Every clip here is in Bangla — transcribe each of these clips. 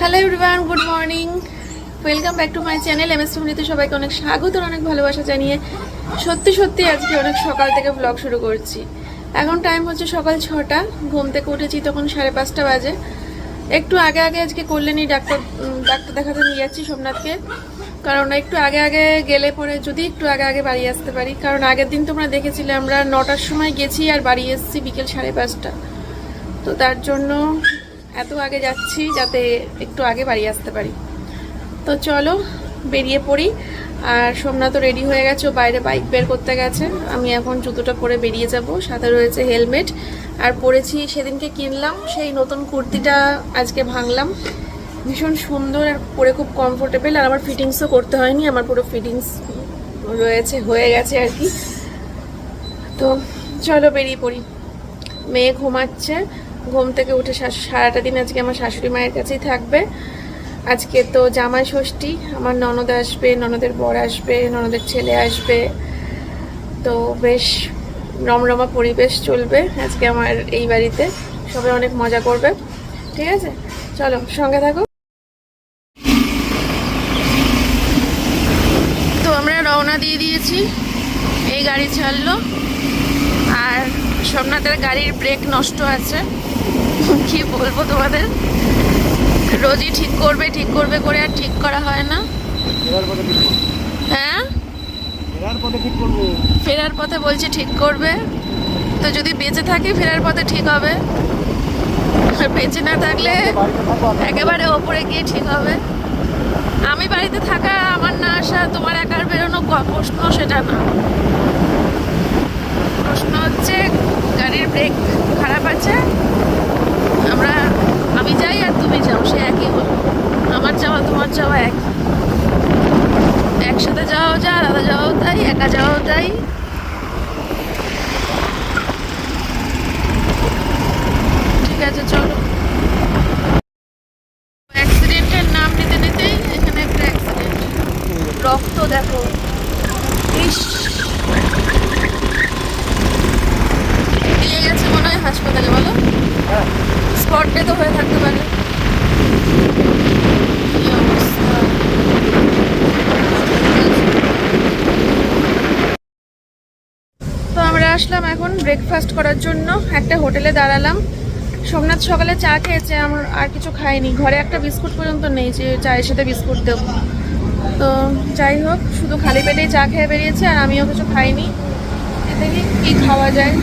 Hello everyone good morning welcome back to my channel M S ফ্যামিলিতে সবাইকে অনেক স্বাগত অনেক ভালোবাসা জানিয়ে সত্যি সত্যি আজকে অনেক সকাল থেকে ব্লগ শুরু করছি। এখন টাইম হচ্ছে সকাল ছটা, ঘুম থেকে উঠেছি তখন সাড়ে পাঁচটা বাজে। একটু আগে আগে আজকে করলেনি ডাক্তার ডাক্তার দেখাতে নিয়ে যাচ্ছি সোমনাথকে। কারণ একটু আগে আগে গেলে পরে যদি একটু আগে আগে বাড়ি আসতে পারি। কারণ আগের দিন তোমরা দেখেছিলে, আমরা নটার সময় গেছি আর বাড়ি এসেছি বিকেল সাড়ে পাঁচটা। তো তার জন্য এত আগে যাচ্ছি যাতে একটু আগে বাড়ি আসতে পারি। তো চলো, বেরিয়ে পড়ি। আর সোমনাথ রেডি হয়ে গেছে বাইরে বাইক বের করতে গেছে। আমি এখন জুতোটা পরে বেরিয়ে যাব। সাথে রয়েছে হেলমেট আর পরেছি সেদিনকে কিনলাম, সেই নতুন কুর্তিটা আজকে ভাঙলাম। ভীষণ সুন্দর আর পরে খুব কমফোর্টেবল আর আমার ফিটিংসও করতে হয়নি, আমার পুরো ফিটিংস রয়েছে, হয়ে গেছে আর কি। তো চলো বেরিয়ে পড়ি। মেয়ে ঘুমাচ্ছে ঘুম থেকে উঠে সারাটা দিন আজকে আমার শাশুড়ি মায়ের কাছেই থাকবে। আজকে তো জামাই ষষ্ঠী, আমার ননদ আসবে, ননদের বর আসবে, ননদের ছেলে আসবে। তো বেশ রমরমা পরিবেশ চলবে আজকে আমার এই বাড়িতে। সবাই অনেক মজা করবে। ঠিক আছে? চলো, সঙ্গে থাকো। তো আমরা রওনা দিয়ে দিয়েছি। এই গাড়ি ছাড়লো। আর সোমনাথের গাড়ির ব্রেক নষ্ট আছে। কি বলব তোমাদের? রোজই ঠিক করবে ঠিক করবে করে আর ঠিক করা হয় না। হ্যাঁ? ফেরার পথে বলছে ঠিক করবে। তো যদি বেঁচে থাকি ফেরার পথে ঠিক হবে। আর বেঁচে না থাকলে একেবারে ওপরে গিয়ে ঠিক হবে। আমি বাড়িতে থাকা আমার না আসা তোমার একার বেরোনো প্রশ্ন সেটা না। প্রশ্ন হচ্ছে গাড়ির ব্রেক খারাপ আছে? আমরা, আমি যাই আর তুমি যাও, সে একই হল আমার যাওয়া, তোমার যাওয়া এক একসাথে যাওয়াও যা আলাদা যাওয়াও তাই একা যাওয়াও তাই ঠিক আছে, চলো অ্যাক্সিডেন্টের নাম নিতে নিতেই এখানে একটা অ্যাক্সিডেন্ট রক্ত দেখো ইস নিয়ে গেছে মনে হয় হাসপাতালে বলো হ্যাঁ স্পট ডে তো হয়ে থাকতে পারে কি অবস্থা তো আমরা আসলাম এখন ব্রেকফাস্ট করার জন্য একটা হোটেলে দাঁড়ালাম। সোমনাথ সকালে চা খেয়েছে আমার আর কিছু খাইনি। ঘরে একটা বিস্কুট পর্যন্ত নেই যে চায়ের সাথে বিস্কুট দেবো। তো যাই হোক শুধু খালি পেটেই চা খেয়ে বেরিয়েছে আর আমিও কিছু খাইনি। এতে কি কী খাওয়া যায়?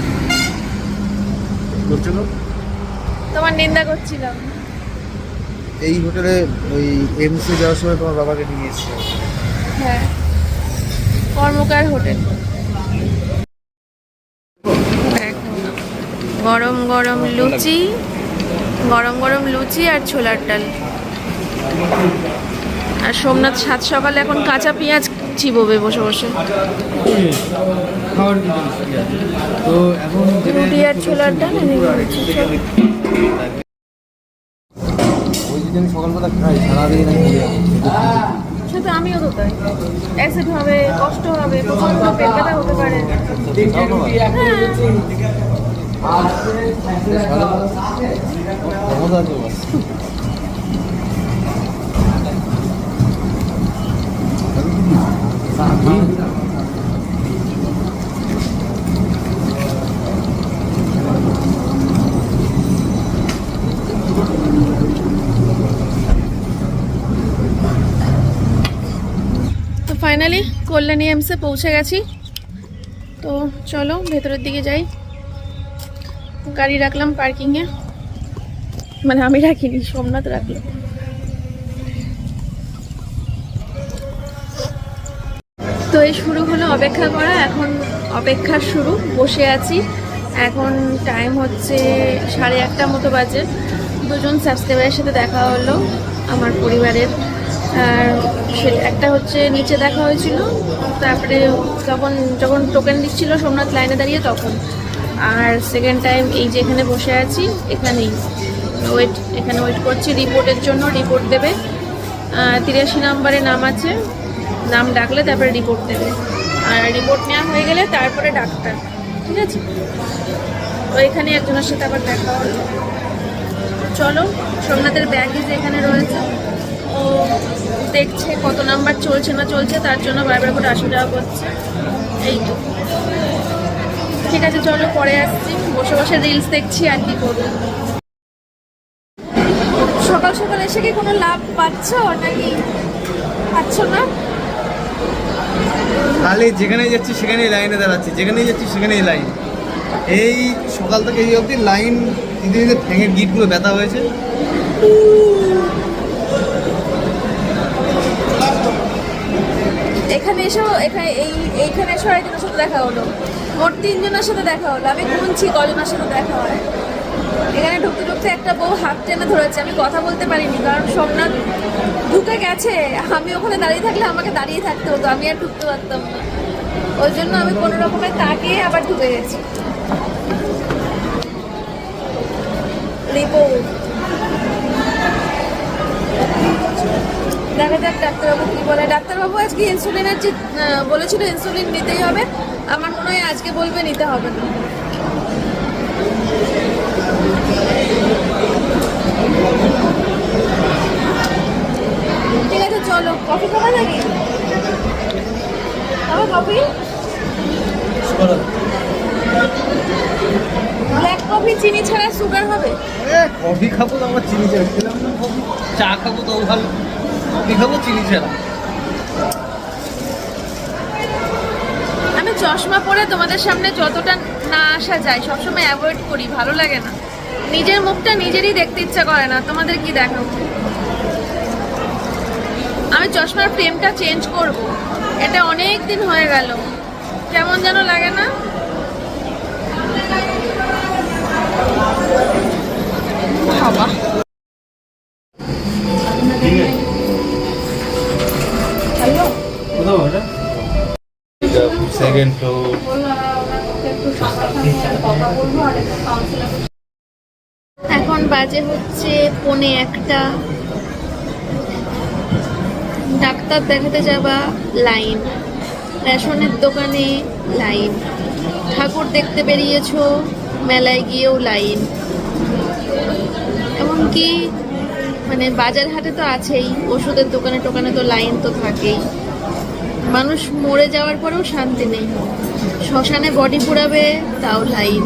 তোমার নিন্দা করছিলাম। এই হোটেলে ওই এমসি যাওয়ার সময় তোমার বাবাকে নিয়ে এসেছি হ্যাঁ কর্মকার হোটেল। গরম গরম লুচি গরম গরম লুচি আর ছোলার ডাল। আর সোমনাথ সাত সকালে এখন কাঁচা পেঁয়াজ চিবোবে বসে বসে। রুটি আর ছোলার ডাল সকালবেলা খাই সারাদিন আমি সে তো আমিও তো তাই। অ্যাসিড হবে কষ্ট হবে প্রচণ্ড পেট ব্যথা হতে পারে। ফাইনালি কল্যাণী এমসে পৌঁছে গেছি। তো চলো ভেতরের দিকে যাই। গাড়ি রাখলাম পার্কিংয়ে মানে আমি রাখিনি, সোমনাথ রাখল। তো এই শুরু হলো অপেক্ষা করা, এখন অপেক্ষা শুরু, বসে আছি। এখন টাইম হচ্ছে সাড়ে আটটা মতো বাজে। দুজন সাবস্ক্রাইবারের সাথে দেখা হলো, আমার পরিবারের। আর সে একটা হচ্ছে নিচে দেখা হয়েছিল, তারপরে তখন যখন টোকেন দিচ্ছিল সোমনাথ লাইনে দাঁড়িয়ে, তখন। আর সেকেন্ড টাইম এই যে এখানে বসে আছি, এখানেই ওয়েট এখানে ওয়েট করছি। রিপোর্টের জন্য রিপোর্ট দেবে। তিরাশি নাম্বারে নাম আছে। নাম ডাকলে তারপরে রিপোর্ট দেবে। আর রিপোর্ট নেওয়া হয়ে গেলে তারপরে ডাক্তার, ঠিক আছে? তো এখানে একজনের সাথে আবার দেখা হলো চলো, সোমনাথের ব্যাগই যে এখানে রয়েছে। ও দেখছে কত নাম্বার চলছে না চলছে, তার জন্য বারবার করে আসা যাওয়া করছে। এই তো। ঠিক আছে, চলো পরে আসছি। বসে বসে রিলস দেখছি আর কি করব। সকাল সকাল এসে কি কোনো লাভ পাচ্ছ নাকি পাচ্ছ না? তাহলে যেখানে যাচ্ছি, সেখানেই লাইনে দাঁড়াচ্ছি। যেখানেই যাচ্ছি, সেখানেই লাইন এই সকাল থেকে এই অবধি লাইন দিতে দিতে ঠ্যাঙের গিটগুলো ব্যথা হয়েছে। এখানে এসেও এখানে এই, এইখানে এসে আরেকজনের সাথে দেখা হলো। মোট তিনজনের সাথে দেখা হলো। আমি গুনছি, কজনের সাথে দেখা হয়। এখানে ঢুকতে ঢুকতে একটা বউ হাত টেনে ধরেছে। আমি কথা বলতে পারিনি, কারণ সোমনাথ ঢুকে গেছে। আমি ওখানে দাঁড়িয়ে থাকলে আমাকে দাঁড়িয়ে থাকতে হতো। আমি আর ঢুকতে পারতাম না। ওই জন্য আমি কোনো রকমে তাকিয়ে আবার ঢুকে গেছি। রিপোর্ট দেখা যাক ডাক্তারবাবু কি বলে। ডাক্তারবাবু আজকে ইনসুলিনের যে বলেছিল ইনসুলিন নিতেই হবে। আমার মনে হয় আজকে বলবে নিতে হবে না। ঠিক আছে চলো। কফি খাবা নাকি? খাব কফি? ব্ল্যাক কফি চিনি ছাড়া সুগার হবে? কফি খাব তো আমরা চিনি না। চা খাব তো ভালো আমি চশমা পরে তোমাদের সামনে যতটা না আসা যায়, সবসময় অ্যাভয়েড করি, ভালো লাগে না। নিজের মুখটা নিজেরই দেখতে ইচ্ছা করে না, তোমাদের কি দেখাবো আমি চশমার ফ্রেমটা চেঞ্জ করব। এটা অনেক দিন হয়ে গেল। কেমন যেন লাগে না? বাবা। সেকেন্ড ফ্লোর এখন বাজে হচ্ছে পনে একটা। ডাক্তার দেখাতে যাবা, লাইন। রেশনের দোকানে লাইন। ঠাকুর দেখতে বেরিয়েছো, মেলায় গিয়েও লাইন। এমনকি মানে বাজার হাটে তো আছেই, ওষুধের দোকানে টোকানে তো লাইন তো থাকেই। মানুষ মরে যাওয়ার পরেও শান্তি নেই। শ্মশানে বডি পুড়াবে, তাও লাইন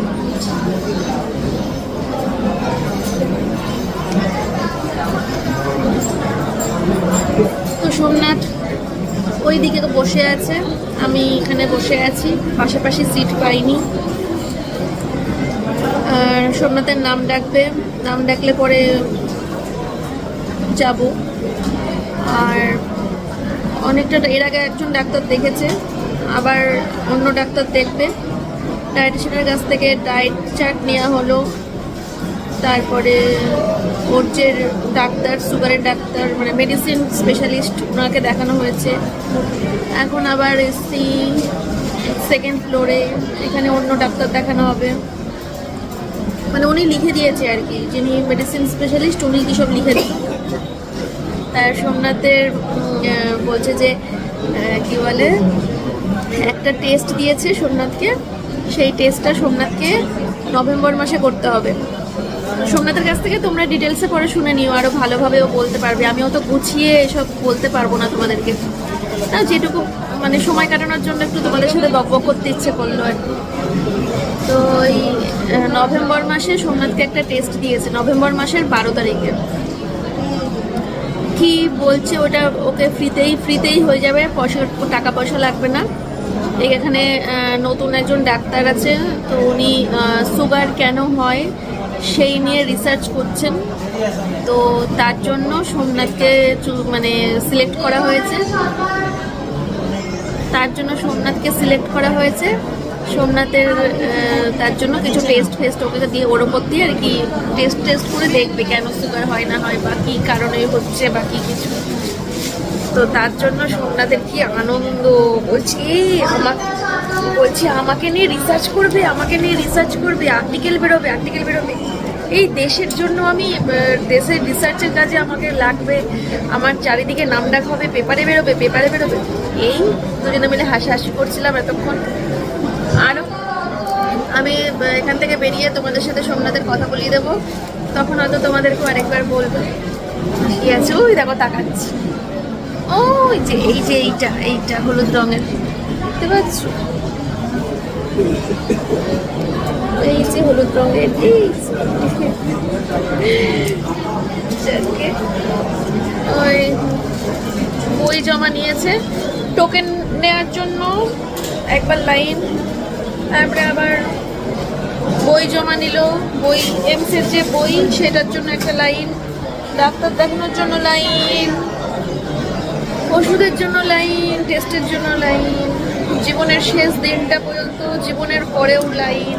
তো সোমনাথ ওই দিকে তো বসে আছে। আমি এখানে বসে আছি, পাশাপাশি সিট পাইনি। আর সোমনাথের নাম ডাকবে। নাম ডাকলে পরে যাব। আর অনেকটা এর আগে একজন ডাক্তার দেখেছে, আবার অন্য ডাক্তার দেখবে। ডায়েটিশিয়ানের কাছ থেকে ডায়েট চার্ট নেওয়া হলো। তারপরে ওর যে ডাক্তার, সুগারের ডাক্তার মানে মেডিসিন স্পেশালিস্ট ওনাকে দেখানো হয়েছে। এখন আবার এসছি সেকেন্ড ফ্লোরে এখানে অন্য ডাক্তার দেখানো হবে। মানে উনি লিখে দিয়েছে আর কি, যিনি মেডিসিন স্পেশালিস্ট উনি কি সব লিখে দিয়েছে তার সোমনাথের বলছে যে কি বলে, একটা টেস্ট দিয়েছে সোমনাথকে, সেই টেস্টটা সোমনাথকে নভেম্বর মাসে করতে হবে। সোমনাথের কাছ থেকে তোমরা ডিটেলসে পরে শুনে নিও আরও ভালোভাবে ও বলতে পারবে। আমিও তো গুছিয়ে এসব বলতে পারব না তোমাদেরকে। না, যেটুকু মানে সময় কাটানোর জন্য একটু তোমাদের সাথে বকবক করতে ইচ্ছে করল আর কি। তো এই নভেম্বর মাসে সোমনাথকে একটা টেস্ট দিয়েছে, নভেম্বর মাসের বারো তারিখে। কি বলছে ওটা ওকে ফ্রিতেই ফ্রিতেই হয়ে যাবে, পয়সা, টাকা পয়সা লাগবে না। এখানে নতুন একজন ডাক্তার আছে, তো উনি সুগার কেন হয় সেই নিয়ে রিসার্চ করছেন। তো তার জন্য সোমনাথকে মানে সিলেক্ট করা হয়েছে। তার জন্য সোমনাথকে সিলেক্ট করা হয়েছে। সোমনাথের তার জন্য কিছু টেস্ট ফেস্ট ওকে দিয়ে ওর ওপর দিয়ে আর কি টেস্ট টেস্ট করে দেখবে কেন সুগার হয় না হয় বা কী কারণে হচ্ছে বা কী কিছু। তো তার জন্য সোমনাথের কি আনন্দ বলছি "এই, আমার বলছি আমাকে নিয়ে রিসার্চ করবে আমাকে নিয়ে রিসার্চ করবে আর্টিকেল বেরোবে আর্টিকেল বেরোবে। এই দেশের জন্য আমি দেশের রিসার্চের কাজে আমাকে লাগবে আমার চারিদিকে নাম ডাক হবে পেপারে বেরোবে পেপারে বেরোবে। এই দুজনে মিলে হাসাহাসি করছিলাম এতক্ষণ। আমি এখান থেকে বেরিয়ে তোমাদের সাথে সোমনাথের কথা বলিয়ে দেবো। তখন হয়তো তোমাদেরকে আরেকবার বলব। আছে? ওই দেখো, তাকাচ্ছি। ওই যে, এই যে এইটা এইটা হলুদ রঙের। দেখতে পাচ্ছ? এই যে হলুদ রঙের ওই বই জমা নিয়েছে। টোকেন নেওয়ার জন্য একবার লাইন তারপরে আবার বই জমা নিল, বই এমসের যে বই, সেটার জন্য একটা লাইন, ডাক্তার দেখানোর জন্য লাইন, ওষুধের জন্য লাইন, টেস্টের জন্য লাইন, জীবনের শেষ দিনটা পর্যন্ত, জীবনের পরেও লাইন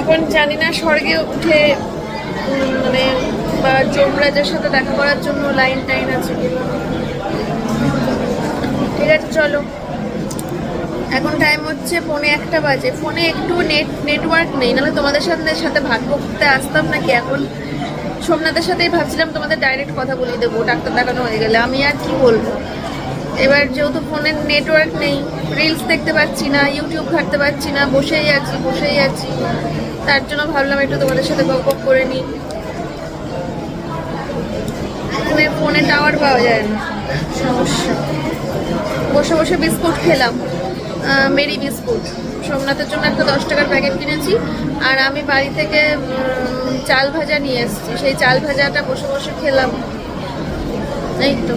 এখন জানি না স্বর্গে উঠে মানে বা যমরাজের সাথে দেখা করার জন্য লাইন টাইন আছে। ঠিক আছে, চলো এখন টাইম হচ্ছে ফোনে একটা বাজে। ফোনে একটু নেট নেটওয়ার্ক নেই, নাহলে তোমাদের সাথে সাথে ভাগ করতে আসতাম নাকি? এখন সোমনাথের সাথেই ভাবছিলাম তোমাদের ডাইরেক্ট কথা বলিয়ে দেবো, ডাক্তার দেখানো হয়ে গেলে। আমি আর কি বলব? এবার যেহেতু ফোনের নেটওয়ার্ক নেই রিলস দেখতে পাচ্ছি না ইউটিউব ঘাটতে পারছি না, বসেই আছি বসেই আছি। তার জন্য ভাবলাম একটু তোমাদের সাথে গপ করে নিই। ফোনে টাওয়ার পাওয়া যায় না। সমস্যা। বসে বসে বিস্কুট খেলাম। মেরি বিস্কুট সোমনাথের জন্য একটা দশ টাকার প্যাকেট কিনেছি। আর আমি বাড়ি থেকে চাল ভাজা নিয়ে এসেছি। সেই চাল ভাজাটা বসে বসে খেলাম। এই তো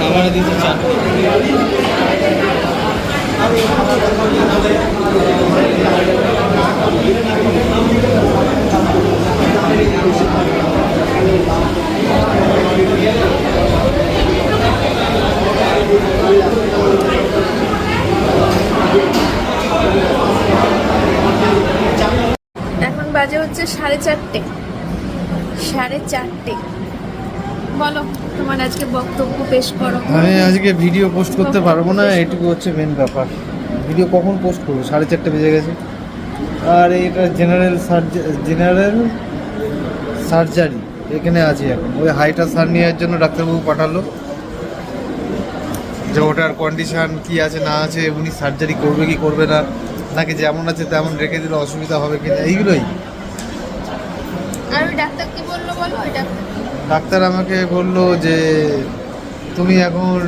খাবারে দিতে চান এখন বাজে হচ্ছে সাড়ে চারটে সাড়ে চারটে বলো তোমার আজকে বক্তব্য পেশ করো। আমি আজকে ভিডিও পোস্ট করতে পারব না এটুকু হচ্ছে মেন ব্যাপার। ভিডিও কখন পোস্ট করব? সাড়ে চারটে বেজে গেছে। আর এটা জেনারেল জেনারেল সার্জারি এখানে আছি এখন। ওই হাইটা সার নেওয়ার জন্য ডাক্তারবাবু পাঠালো। যে ওটার কন্ডিশন কি আছে না আছে উনি সার্জারি করবে কি করবে না নাকি যেমন আছে তেমন রেখে দিলে অসুবিধা হবে এইগুলোই। কি ওই ডাক্তার ডাক্তার আমাকে বলল যে তুমি এখন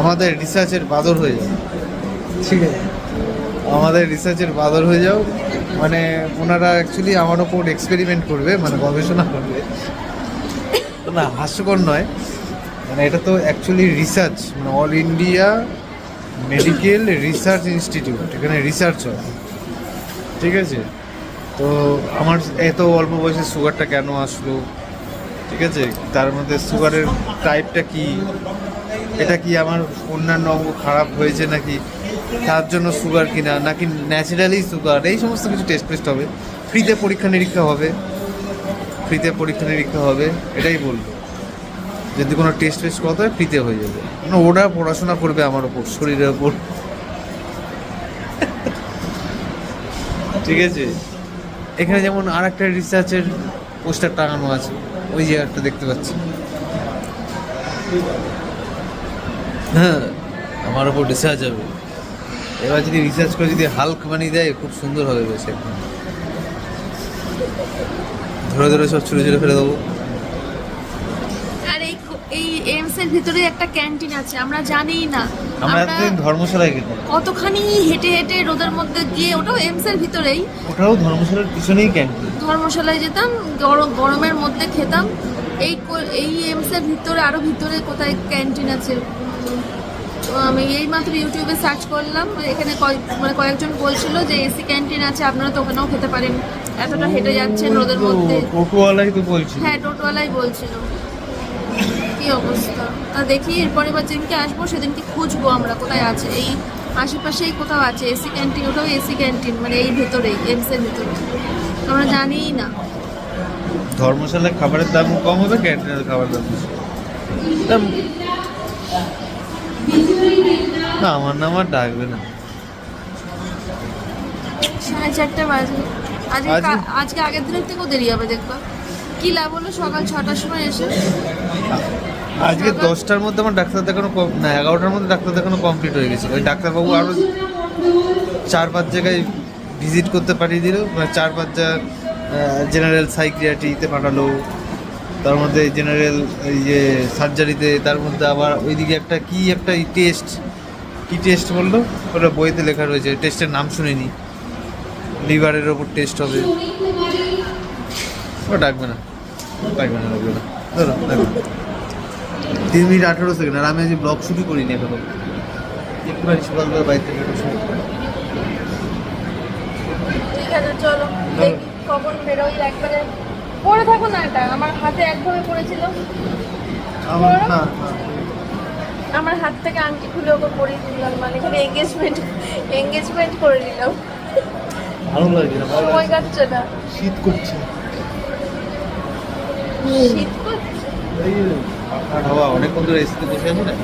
আমাদের রিসার্চের বাদর হয়ে যাও। ঠিক আছে। আমাদের রিসার্চের বাদর হয়ে যাও। মানে ওনারা অ্যাকচুয়ালি আমার ওপর এক্সপেরিমেন্ট করবে মানে গবেষণা করবে। না হাস্যকর নয়। মানে এটা তো অ্যাকচুয়ালি রিসার্চ মানে all India medical research institute এখানে রিসার্চ হয়। ঠিক আছে? তো আমার এত অল্প বয়সে সুগারটা কেন আসলো? ঠিক আছে? তার মধ্যে সুগারের টাইপটা কি? এটা কি আমার অন্যান্য অঙ্গ খারাপ হয়েছে নাকি? তার জন্য সুগার কিনা? নাকি ন্যাচারালি সুগার? এই সমস্ত কিছু টেস্ট ফেস্ট হবে। ফ্রিতে পরীক্ষা নিরীক্ষা হবে। ফ্রিতে পরীক্ষা নিরীক্ষা হবে। এটাই বলব। যদি কোনো টেস্ট ফেস্ট করতে হয় ফ্রিতে হয়ে যাবে। মানে ওরা পড়াশোনা করবে আমার ওপর শরীরের ওপর ঠিক আছে? এখানে যেমন আর একটা রিসার্চের পোস্টার টাঙানো আছে। ওই জায়গাটা দেখতে পাচ্ছি। হ্যাঁ আমার ওপর রিসার্চ হবে। এবার যদি রিসার্চ করে যদি হাল্ক বানিয়ে দেয় খুব সুন্দর হবে বেশ একদম। ধরে ধরে সব ছুড়ে ছুড়ে ফেলে দেবো। আর এই এই এইমস এর ভিতরে একটা ক্যান্টিন আছে আমরা জানিই না। আমরা এতদিন ধর্মশালায় গেলাম কতখানি হেঁটে হেঁটে রোদের মধ্যে গিয়ে ওটাও এইমস এর ভিতরেই। ওটাও ধর্মশালার পিছনেই ক্যান্টিন ধর্মশালায় যেতাম গরম গরমের মধ্যে খেতাম। এই এই এইমস এর ভিতরে আরও ভিতরে কোথায় ক্যান্টিন আছে? আমি এই মাত্র ইউটিউবে সার্চ করলাম এখানে কয়েক মানে কয়েকজন বলছিল যে এসি ক্যান্টিন আছে আপনারা তো ওখানেও খেতে পারেন। এতটা হেঁটে যাচ্ছেন রোদের মধ্যে। টোটোওয়ালাই তো বলছি হ্যাঁ টোটোওয়ালাই বলছিল। কি অবস্থা? তা দেখি এরপরে এবার যেদিনকে আসব সেদিনকে খুঁজবো আমরা কোথায় আছে। এই আশেপাশেই কোথাও আছে এসি ক্যান্টিন ওটাও এসি ক্যান্টিন মানে এই ভেতরেই এমস এর ভেতরে আমরা জানিই না। ধর্মশালায় খাবারের দাম কম হবে ক্যান্টিনের খাবারের দাম না আমার নাম আর ডাকবে না। সাড়ে চারটে বাজে আজকে আজকে- আজকে আগের দিনের থেকেও দেরি হবে দেখবা। কি লাভ হলো সকাল ছটার সময় এসে? আজকে দশটার মধ্যে আমার ডাক্তার দেখানো কম- না, এগারোটার মধ্যে ডাক্তার দেখানো কমপ্লিট হয়ে গেছে। ওই ডাক্তারবাবু আরও চার পাঁচ জায়গায় ভিজিট করতে পাঠিয়ে দিল চার পাঁচ জেনারেল সাইক্রিয়াট্রিতে পাঠালো, তার মধ্যে জেনারেল এই যে সার্জারিতে তার মধ্যে আবার ওইদিকে একটা কি একটা টেস্ট কি টেস্ট বলল? ওটা বইতে লেখা রয়েছে টেস্টের নাম শুনিনি। লিভারের ওপর টেস্ট হবে। ও, ডাকবে না। ডাকবে না ডাকবে না। ধরো। তিন মিনিট আঠেরো সেকেন্ড আর আমি আজ ব্লগ শুরু করিনি এখনও। একটুখানি সকালবেলা বাড়ি থেকে একটু শুরু করি। ঠিক আছে চলো। কখন বেরোই একবারে? থাকো না এটা আমার হাতে একভাবে পড়েছিল। আমার না না। আমার হাত থেকে আংটি খুলে ওকে পরিয়ে দিলাম মানে এখানে এঙ্গেজমেন্ট এঙ্গেজমেন্ট করে দিলাম ভালো লাগছে না সময় কাটছে না। শীত করছে। শীত করছে? এই অনেকক্ষণ ধরে এসিতে বসে আছি না?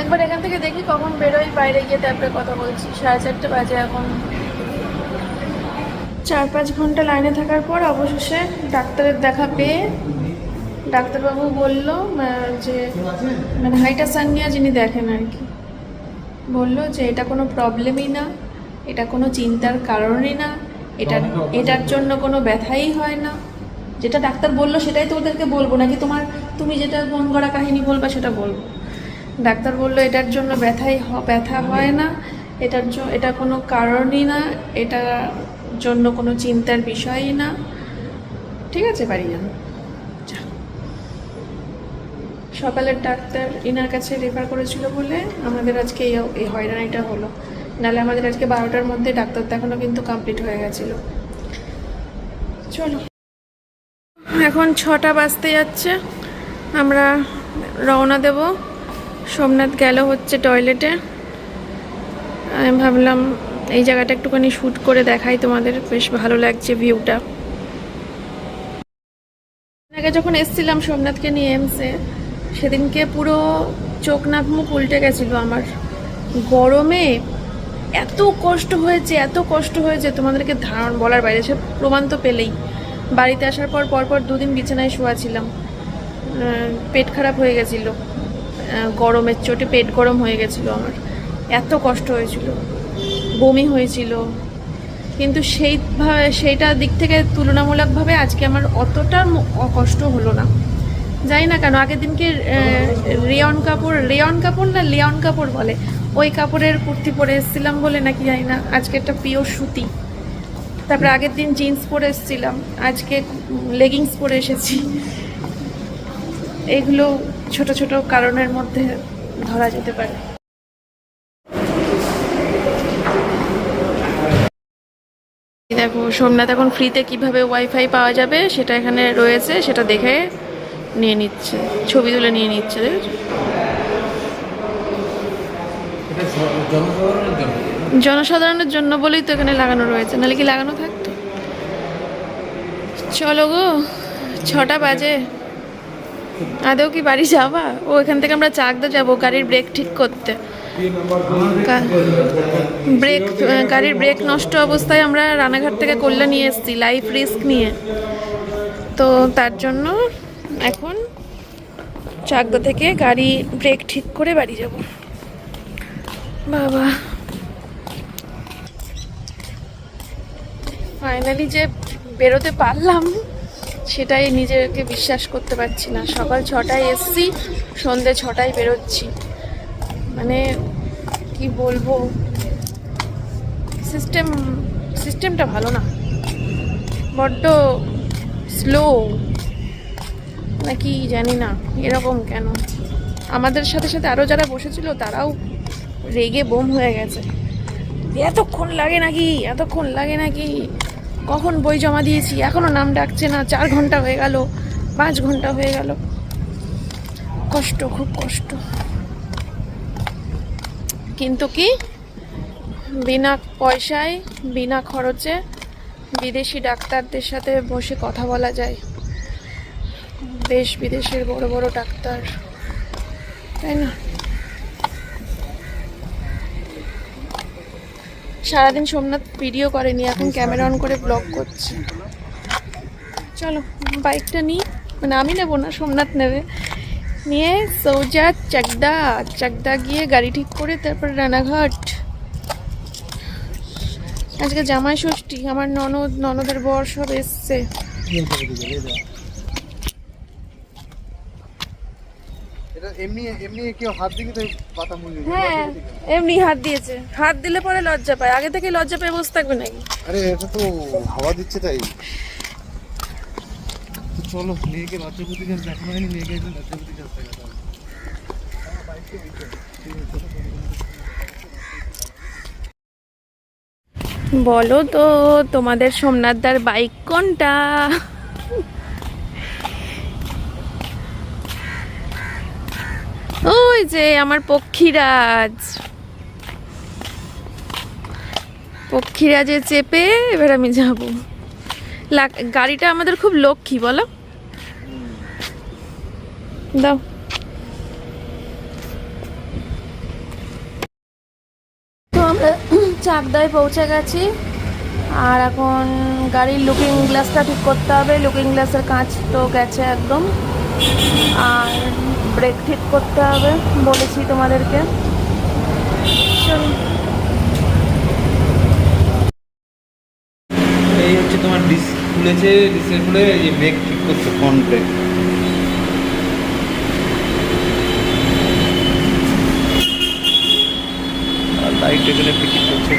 একবার এখান থেকে দেখি কখন বেরোই বাইরে গিয়ে তারপরে কথা বলছি। সাড়ে চারটে বাজে এখন। চার পাঁচ ঘণ্টা লাইনে থাকার পর অবশেষে ডাক্তারের দেখা পেয়ে ডাক্তারবাবু বলল যে মানে হাইটাসানিয়া যিনি দেখেন আর কি। বলল যে এটা কোনো প্রবলেমই না এটা কোনো চিন্তার কারণই না এটা এটার জন্য কোনো ব্যথাই হয় না। যেটা ডাক্তার বলল সেটাই তো ওদেরকে বলব নাকি তোমার তুমি যেটা মন গড়া কাহিনী বলবা, সেটা বলব। ডাক্তার বলল, এটার জন্য ব্যথাই ব্যথা হয় না। এটার এটা কোনো কারণই না। এটার জন্য কোনো চিন্তার বিষয়ই না। ঠিক আছে, বাড়ি যান। সকালের ডাক্তার ইনার কাছে রেফার করেছিল বলে আমাদের আজকে এই হয়রানিটা হলো। নাহলে আমাদের আজকে বারোটার মধ্যে ডাক্তার দেখানো কিন্তু কমপ্লিট হয়ে গেছিল। চলো। এখন ছটা বাজতে যাচ্ছে। আমরা রওনা দেব। সোমনাথ গেল হচ্ছে টয়লেটে। আমি ভাবলাম এই জায়গাটা একটুখানি শ্যুট করে দেখাই তোমাদের। বেশ ভালো লাগছে ভিউটা আগে যখন এসছিলাম সোমনাথকে নিয়ে এমসে সেদিনকে পুরো চোখ নাক মুখ উল্টে গেছিল আমার। গরমে এত কষ্ট হয়েছে এত কষ্ট হয়েছে তোমাদেরকে ধারণ বলার বাইরে সে প্রমাণ তো পেলেই। বাড়িতে আসার পর পরপর দুদিন বিছানায় শোয়া ছিলাম। আহ, পেট খারাপ হয়ে গেছিল। গরমের চোটে পেট গরম হয়ে গেছিল আমার। এত কষ্ট হয়েছিল। বমি হয়েছিল। কিন্তু সেইভাবে সেইটা দিক থেকে তুলনামূলকভাবে আজকে আমার অতটা কষ্ট হলো না। জানি না কেন, আগের দিনকে রেয়ন কাপড় রেয়ন কাপড় না লিয়ন কাপড় বলে, ওই কাপড়ের কুর্তি পরে এসেছিলাম বলে নাকি জানি না, আজকে একটা পিওর সুতি। তারপরে আগের দিন জিন্স পরে এসেছিলাম, আজকে লেগিংস পরে এসেছি। এগুলো ছোট ছোট কারণের মধ্যে ধরা যেতে পারে। দেখো, সোমনাথ এখন ফ্রিতে কীভাবে ওয়াইফাই পাওয়া যাবে সেটা এখানে রয়েছে, সেটা দেখে নিয়ে নিচ্ছে, ছবি তুলে নিয়ে নিচ্ছে। জনসাধারণের জন্য বলেই তো এখানে লাগানো রয়েছে, নাহলে কি লাগানো থাকতো? চলো গো, ছটা বাজে। আদেও কি বাড়ি যাবা? ও এখান থেকে আমরা চাকদা যাব, গাড়ির ব্রেক ঠিক করতে। ব্রেক গাড়ির ব্রেক নষ্ট অবস্থায় আমরা রানাঘাট থেকে কল্যাণ নিয়ে এসেছি লাইফ রিস্ক নিয়ে। তো তার জন্য এখন চাকদা থেকে গাড়ি ব্রেক ঠিক করে বাড়ি যাব। বাবা। ফাইনালি যে বেরোতে পারলাম সেটাই নিজেকে বিশ্বাস করতে পারছি না। সকাল ছটায় এসছি, সন্ধে ছটায় বেরোচ্ছি। মানে কি বলব? সিস্টেম সিস্টেমটা ভালো না। বড্ড স্লো নাকি জানি না, এরকম কেন? আমাদের সাথে সাথে আরও যারা বসেছিল, তারাও রেগে বোম হয়ে গেছে। এতক্ষণ লাগে নাকি? এতক্ষণ লাগে নাকি? কখন বই জমা দিয়েছি? এখনও নাম ডাকছে না। চার ঘণ্টা হয়ে গেল, পাঁচ ঘণ্টা হয়ে গেল। কষ্ট, খুব কষ্ট। কিন্তু কি? বিনা পয়সায়, বিনা খরচে বিদেশি ডাক্তারদের সাথে বসে কথা বলা যায়। দেশ বিদেশের বড় বড় ডাক্তার। তাই না? সারাদিন সোমনাথ ভিডিও করেনি, এখন ক্যামেরা অন করে ব্লগ করছে। চলো বাইকটা নিই মানে আমি নেব না, সোমনাথ নেবে। নিয়ে সৌজা, চাকদা চাকদা গিয়ে গাড়ি ঠিক করে তারপর রানাঘাট। আজকে জামাই ষষ্ঠী, আমার ননদ, ননদের বর সব এসছে। এমনি এমনি কেউ হাত দিকে তো পাতা মুড়ি হ্যাঁ এমনি হাত দিয়েছে। হাত দিলে পরে লজ্জা পায়। আগে থেকে লজ্জা পেয়ে বসে থাকবে নাকি? আরে এটা তো হাওয়া দিচ্ছে তাই। চলো মেয়েকে লজ্জাপতি গাছ দেখানো হয়নি মেয়েকে একদিন লজ্জাপতি গাছ দেখাতে হবে বলো তো তোমাদের সোমনাথদার বাইক কোনটা ওই যে আমার পক্ষীরাজ। পক্ষীরাজে চেপে এবার আমি যাব। গাড়িটা আমাদের খুব লক্ষ্মী, বলো। দাও। আমরা চাকদায় পৌঁছে গেছি। আর এখন গাড়ির লুকিং গ্লাসটা ঠিক করতে হবে। লুকিং গ্লাসের কাঁচ তো গেছে একদম। আর ব্রেক ঠিক করতে হবে, বলেছি তোমাদেরকে। চলো। এই হচ্ছে তোমার ডিস খুলেছে, ডিসের খুলে এই ব্রেক ঠিক করছে ফ্রন্ট ব্রেক লাইট এখানে ফিটিং করছে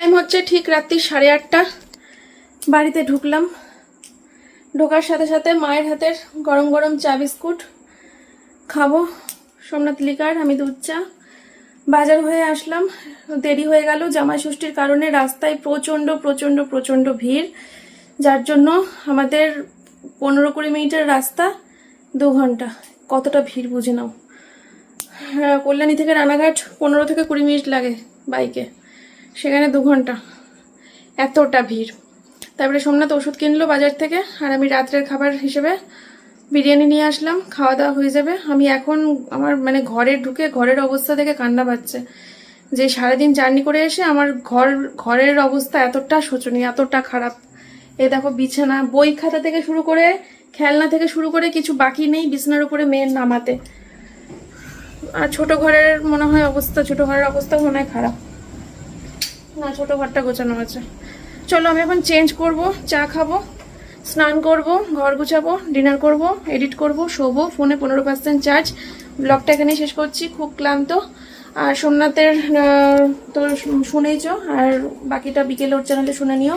টাইম হচ্ছে ঠিক রাত্রি সাড়ে আটটা। বাড়িতে ঢুকলাম। ঢোকার সাথে সাথে মায়ের হাতের গরম গরম চা বিস্কুট খাব। সোমনাথ লিকার, আমি দুধ চা। বাজার হয়ে আসলাম। দেরি হয়ে গেল। জামাই ষষ্ঠীর কারণে রাস্তায় প্রচণ্ড প্রচণ্ড প্রচণ্ড ভিড়। যার জন্য আমাদের পনেরো কুড়ি মিনিটের রাস্তা দু ঘণ্টা। কতটা ভিড় বুঝে নাও। কল্যাণী থেকে রানাঘাট পনেরো থেকে কুড়ি মিনিট লাগে বাইকে। সেখানে দু ঘণ্টা। এতটা ভিড়। তারপরে সোমনাথ ওষুধ কিনলো বাজার থেকে, আর আমি রাত্রের খাবার হিসেবে বিরিয়ানি নিয়ে আসলাম, খাওয়া দাওয়া হয়ে যাবে। আমি এখন আমার মানে ঘরে ঢুকে ঘরের অবস্থা থেকে কান্না পাচ্ছে। যে সারাদিন জার্নি করে এসে আমার ঘর, ঘরের অবস্থা এতটা শোচনীয়, এতটা খারাপ। এ দেখো বিছানা, বই খাতা থেকে শুরু করে খেলনা থেকে শুরু করে কিছু বাকি নেই বিছানার উপরে মেয়ের নামাতে। আর ছোট ঘরের মনে হয় অবস্থা, ছোট ঘরের অবস্থা মনে হয় খারাপ। না, ছোট ঘরটা গোছানো আছে চলো, আমি এখন চেঞ্জ করব, চা খাব, স্নান করব, ঘর গুছাবো ডিনার করব এডিট করব, শোবো, ফোনে পনেরো পার্সেন্ট চার্জ ব্লগটা এখানেই শেষ করছি, খুব ক্লান্ত। আর সোমনাথের তো শুনেইছ, আর বাকিটা বিকেলে ওর চ্যানেলে শুনে নিও।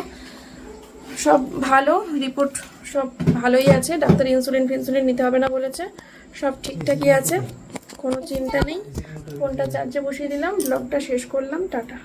সব ভালো রিপোর্ট সব ভালোই আছে, ডাক্তার ইনসুলিন ফিনসুলিন নিতে হবে না বলেছে, সব ঠিকঠাকই আছে, কোনো চিন্তা নেই। ফোনটা চার্জে বসিয়ে দিলাম ব্লগটা শেষ করলাম, টাটা।